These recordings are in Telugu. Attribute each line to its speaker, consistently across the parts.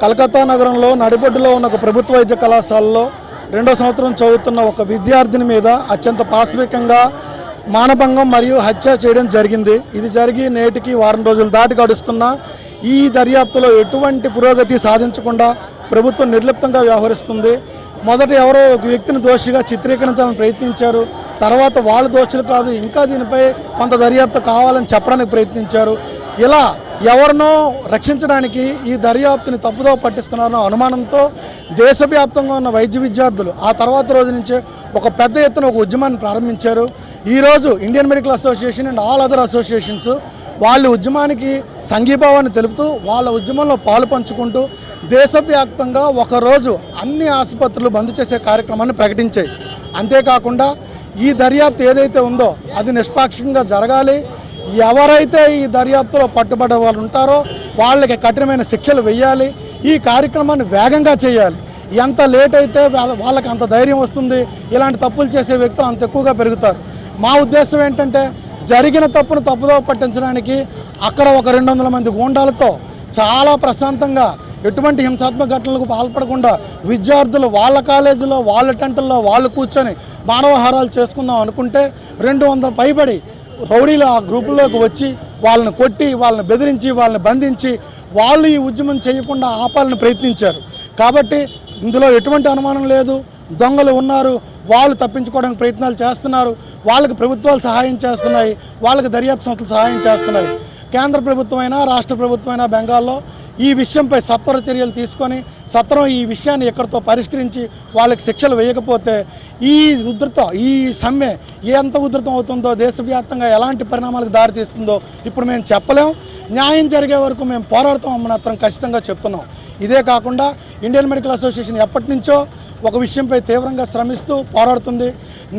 Speaker 1: కలకత్తా నగరంలో నడిబొడ్డులో ఉన్న ఒక ప్రభుత్వ వైద్య కళాశాలలో రెండో సంవత్సరం చదువుతున్న ఒక విద్యార్థిని మీద అత్యంత పాశవికంగా మానభంగం మరియు హత్య చేయడం జరిగింది. ఇది జరిగి నేటికి వారం రోజులు దాటి గడుస్తున్న ఈ దర్యాప్తులో ఎటువంటి పురోగతి సాధించకుండా ప్రభుత్వం నిర్లిప్తంగా వ్యవహరిస్తుంది. మొదట ఎవరో ఒక వ్యక్తిని దోషిగా చిత్రీకరించాలని ప్రయత్నించారు. తర్వాత వాళ్ళు దోషులు కాదు ఇంకా దీనిపై కొంత దర్యాప్తు కావాలని చెప్పడానికి ప్రయత్నించారు. ఇలా ఎవరినో రక్షించడానికి ఈ దర్యాప్తుని తప్పుదో పట్టిస్తున్నారన్న అనుమానంతో దేశవ్యాప్తంగా ఉన్న వైద్య విద్యార్థులు ఆ తర్వాత రోజు నుంచే ఒక పెద్ద ఎత్తున ఒక ఉద్యమాన్ని ప్రారంభించారు. ఈరోజు Indian Medical Association and all other associations వాళ్ళ ఉద్యమానికి సంఘీభావాన్ని తెలుపుతూ వాళ్ళ ఉద్యమంలో పాలు పంచుకుంటూ దేశవ్యాప్తంగా ఒకరోజు అన్ని ఆసుపత్రులు బంద్ చేసే కార్యక్రమాన్ని ప్రకటించాయి. అంతేకాకుండా ఈ దర్యాప్తు ఏదైతే ఉందో అది నిష్పాక్షికంగా జరగాలి. ఎవరైతే ఈ దర్యాప్తులో పట్టుబడే వాళ్ళు ఉంటారో వాళ్ళకి కఠినమైన శిక్షలు వెయ్యాలి ఈ కార్యక్రమాన్ని వేగంగా చేయాలి. ఎంత లేట్ అయితే వాళ్ళకి అంత ధైర్యం వస్తుంది ఇలాంటి తప్పులు చేసే వ్యక్తులు అంత ఎక్కువగా పెరుగుతారు. మా ఉద్దేశం ఏంటంటే జరిగిన తప్పును తప్పుదో పట్టించడానికి అక్కడ ఒక రెండు వందల మంది గూండాలతో చాలా ప్రశాంతంగా ఎటువంటి హింసాత్మక ఘటనలకు పాల్పడకుండా విద్యార్థులు వాళ్ళ కాలేజీలో వాళ్ళ టెంటుల్లో వాళ్ళు కూర్చొని మానవహారాలు చేసుకుందాం అనుకుంటే రెండు వందల పైబడి రౌడీలు ఆ గ్రూపుల్లోకి వచ్చి వాళ్ళని కొట్టి వాళ్ళని బెదిరించి వాళ్ళని బంధించి వాళ్ళు ఈ ఉద్యమం చేయకుండా ఆపాలని ప్రయత్నించారు. కాబట్టి ఇందులో ఎటువంటి అనుమానం లేదు. దొంగలు ఉన్నారు. వాళ్ళు తప్పించుకోవడానికి ప్రయత్నాలు చేస్తున్నారు. వాళ్ళకి ప్రభుత్వాలు సహాయం చేస్తున్నాయి. వాళ్ళకి దర్యాప్తు సంస్థలు సహాయం చేస్తున్నాయి. కేంద్ర ప్రభుత్వమైనా రాష్ట్ర ప్రభుత్వమైనా బెంగాల్లో ఈ విషయంపై సత్వర చర్యలు తీసుకొని సత్వరం ఈ విషయాన్ని ఎక్కడితో పరిష్కరించి వాళ్ళకి శిక్షలు వేయకపోతే ఈ ఉధృతం ఈ సమ్మె ఎంత ఉధృతం అవుతుందో దేశవ్యాప్తంగా ఎలాంటి పరిణామాలకు దారితీస్తుందో ఇప్పుడు మేము చెప్పలేం. న్యాయం జరిగే వరకు మేము పోరాడతాం మాత్రం ఖచ్చితంగా చెప్తున్నాం. ఇదే కాకుండా ఇండియన్ మెడికల్ అసోసియేషన్ ఎప్పటి నుంచో ఒక విషయంపై తీవ్రంగా శ్రమిస్తూ పోరాడుతుంది.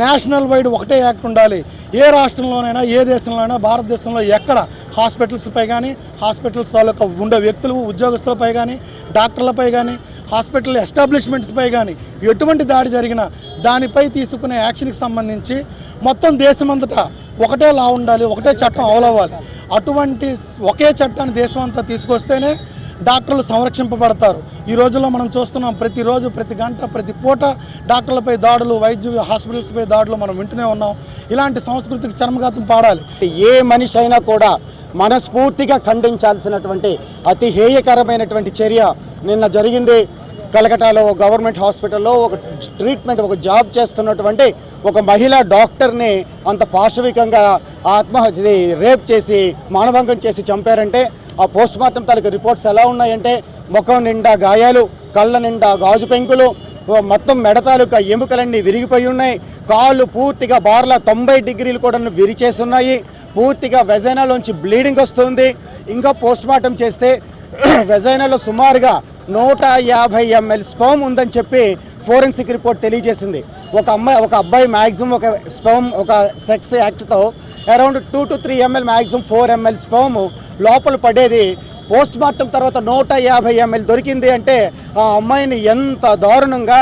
Speaker 1: నేషనల్ వైడ్ ఒకటే యాక్ట్ ఉండాలి. ఏ రాష్ట్రంలోనైనా ఏ దేశంలోనైనా భారతదేశంలో ఎక్కడ హాస్పిటల్స్పై కానీ హాస్పిటల్స్ తాలూకా ఉండే వ్యక్తులు ఉద్యోగస్తులపై కానీ డాక్టర్లపై కానీ హాస్పిటల్ ఎస్టాబ్లిష్మెంట్స్పై కానీ ఎటువంటి దాడి జరిగినా దానిపై తీసుకునే యాక్షన్కి సంబంధించి మొత్తం దేశమంతటా ఒకటే లా ఉండాలి ఒకటే చట్టం అవలవ్వాలి అటువంటి ఒకే చట్టాన్ని దేశం అంతా తీసుకొస్తేనే డాక్టర్లు సంరక్షింపబడతారు. ఈ రోజుల్లో మనం చూస్తున్నాం ప్రతిరోజు ప్రతి గంట ప్రతి పూట డాక్టర్లపై దాడులు వైద్య హాస్పిటల్స్పై దాడులు మనం వింటూనే ఉన్నాం. ఇలాంటి సంస్కృతికి చర్మఘాతం పాడాలి.
Speaker 2: ఏ మనిషి అయినా కూడా మనస్ఫూర్తిగా ఖండించాల్సినటువంటి అతి హేయకరమైనటువంటి చర్య నిన్న జరిగింది. కలకటాలో ఒక గవర్నమెంట్ హాస్పిటల్లో ఒక ట్రీట్మెంట్ ఒక జాబ్ చేస్తున్నటువంటి ఒక మహిళా డాక్టర్ని అంత పాశవికంగా ఆత్మహత్య రేప్ చేసి మానభంగం చేసి చంపారంటే ఆ పోస్ట్ మార్టం తాలూకు రిపోర్ట్స్ ఎలా ఉన్నాయంటే ముఖం నిండా గాయాలు కళ్ళ నిండా గాజు పెంకులు మొత్తం మెడ తాలూకా ఎముకలన్నీ విరిగిపోయి ఉన్నాయి. కాళ్ళు పూర్తిగా బార్ల తొంభై డిగ్రీలు కూడా విరిచేసి ఉన్నాయి పూర్తిగా వెజైనాలోంచి బ్లీడింగ్ వస్తుంది. ఇంకా పోస్ట్ మార్టం చేస్తే వెజైనాలో సుమారుగా నూట యాభై ఎంఎల్ స్పర్మ్ ఉందని చెప్పి ఫోరెన్సిక్ రిపోర్ట్ తెలియజేసింది. ఒక అమ్మాయి ఒక అబ్బాయి మ్యాక్సిమం ఒక స్పర్మ్ ఒక sex యాక్ట్తో around two to three ml maximum four ml sperm లోపల పడేది పోస్ట్ మార్టం తర్వాత నూట యాభై ఎంఎల్ దొరికింది అంటే ఆ అమ్మాయిని ఎంత దారుణంగా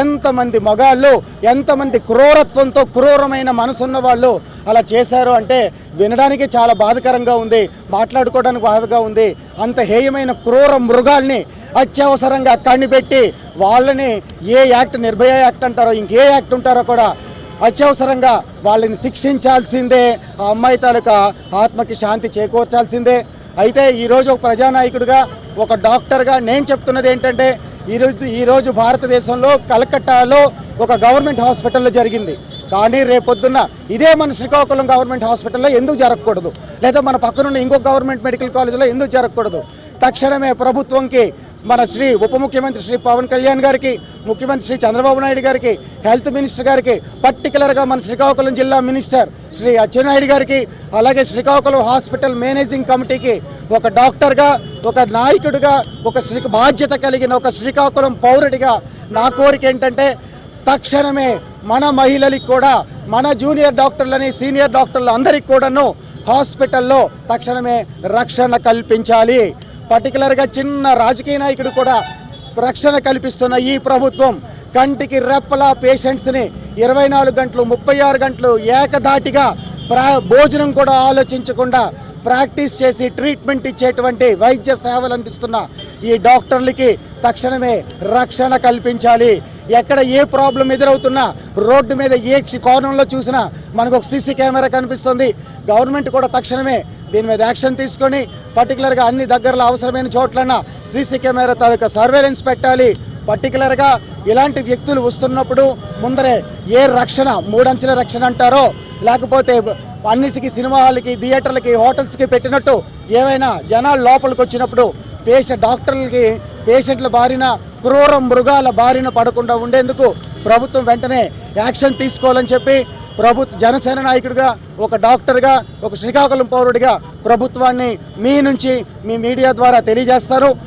Speaker 2: ఎంతమంది మగాళ్ళు ఎంతమంది క్రూరత్వంతో క్రూరమైన మనసున్న వాళ్ళు అలా చేశారు అంటే వినడానికి చాలా బాధకరంగా ఉంది మాట్లాడుకోవడానికి బాధగా ఉంది. అంత హేయమైన క్రూర మృగాల్ని అత్యవసరంగా కనిపెట్టి వాళ్ళని ఏ యాక్ట్ నిర్భయ యాక్ట్ అంటారో ఇంకే యాక్ట్ ఉంటారో కూడా అత్యవసరంగా వాళ్ళని శిక్షించాల్సిందే. ఆ అమ్మాయి తాలూకా ఆత్మకి శాంతి చేకూర్చాల్సిందే. అయితే ఈరోజు ఒక ప్రజానాయకుడిగా ఒక డాక్టర్గా నేను చెప్తున్నది ఏంటంటే ఈరోజు ఈరోజు భారతదేశంలో కలకట్టాలో ఒక గవర్నమెంట్ హాస్పిటల్లో జరిగింది. కానీ రేపొద్దున్న ఇదే మన శ్రీకాకుళం గవర్నమెంట్ హాస్పిటల్లో ఎందుకు జరగకూడదు? లేదా మన పక్కనున్న ఇంకో గవర్నమెంట్ మెడికల్ కాలేజీలో ఎందుకు జరగకూడదు? తక్షణమే ప్రభుత్వంకి మన శ్రీ ఉప ముఖ్యమంత్రి శ్రీ పవన్ కళ్యాణ్ గారికి ముఖ్యమంత్రి శ్రీ చంద్రబాబు నాయుడు గారికి హెల్త్ మినిస్టర్ గారికి పర్టికులర్గా మన శ్రీకాకుళం జిల్లా మినిస్టర్ శ్రీ అచ్చెన్నాయుడు గారికి అలాగే శ్రీకాకుళం హాస్పిటల్ మేనేజింగ్ కమిటీకి ఒక డాక్టర్గా ఒక నాయకుడిగా ఒక శ్రీ బాధ్యత కలిగిన ఒక శ్రీకాకుళం పౌరుడిగా నా కోరిక ఏంటంటే తక్షణమే మన మహిళలకి కూడా మన జూనియర్ డాక్టర్లని సీనియర్ డాక్టర్లు అందరికి కూడాను హాస్పిటల్లో తక్షణమే రక్షణ కల్పించాలి. పర్టికులర్గా చిన్న రాజకీయ నాయకుడు కూడా రక్షణ కల్పిస్తున్న ఈ ప్రభుత్వం కంటికి రెప్పలా పేషెంట్స్ని ఇరవై నాలుగు గంటలు ముప్పై ఆరు గంటలు ఏకధాటిగా ప్రా భోజనం కూడా ఆలోచించకుండా ప్రాక్టీస్ చేసి ట్రీట్మెంట్ ఇచ్చేటువంటి వైద్య సేవలు అందిస్తున్న ఈ డాక్టర్లకి తక్షణమే రక్షణ కల్పించాలి. ఎక్కడ ఏ ప్రాబ్లం ఎదురవుతున్నా రోడ్డు మీద ఏ కోణంలో చూసినా మనకు ఒక సీసీ కెమెరా కనిపిస్తుంది. గవర్నమెంట్ కూడా తక్షణమే దీని మీద యాక్షన్ తీసుకొని పర్టికులర్గా అన్ని దగ్గరలో అవసరమైన చోట్లన సీసీ కెమెరా తాలూకా సర్వేలెన్స్ పెట్టాలి. పర్టికులర్గా ఇలాంటి వ్యక్తులు వస్తున్నప్పుడు ముందరే ఏ రక్షణ మూడంచెల రక్షణ అంటారో లేకపోతే అన్నిటికీ సినిమా హాల్కి థియేటర్లకి హోటల్స్కి పెట్టినట్టు ఏవైనా జనాలు లోపలికి వచ్చినప్పుడు పేషెంట్ డాక్టర్లకి పేషెంట్ల బారిన క్రూర మృగాల బారిన పడకుండా ఉండేందుకు ప్రభుత్వం వెంటనే యాక్షన్ తీసుకోవాలని చెప్పి ప్రభుత్వ జనసేన నాయకుడిగా ఒక డాక్టర్గా ఒక శ్రీకాకుళం పౌరుడిగా ప్రభుత్వాన్ని మీ నుంచి మీ మీడియా ద్వారా తెలియజేస్తారు.